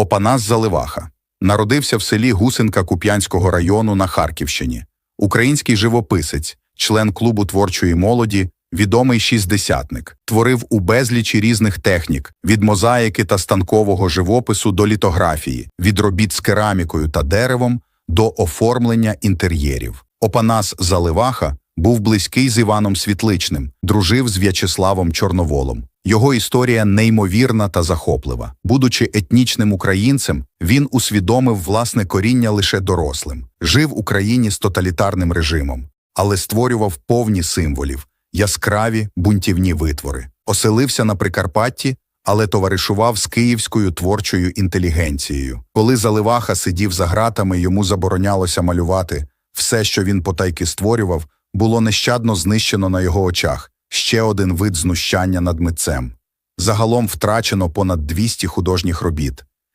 Опанас Заливаха. Народився в селі Гусинка Куп'янського району на Харківщині. Український живописець, член клубу творчої молоді, відомий шістдесятник. Творив у безлічі різних технік – від мозаїки та станкового живопису до літографії, від робіт з керамікою та деревом до оформлення інтер'єрів. Опанас Заливаха був близький з Іваном Світличним, дружив з В'ячеславом Чорноволом. Його історія неймовірна та захоплива. Будучи етнічним українцем, він усвідомив власне коріння лише дорослим, жив в Україні з тоталітарним режимом, але створював повні символів, яскраві бунтівні витвори. Оселився на Прикарпатті, але товаришував з київською творчою інтелігенцією. Коли Заливаха сидів за ґратами, йому заборонялося малювати. Все, що він потайки створював, було нещадно знищено на його очах. Ще один вид знущання над митцем. Загалом втрачено понад 200 художніх робіт.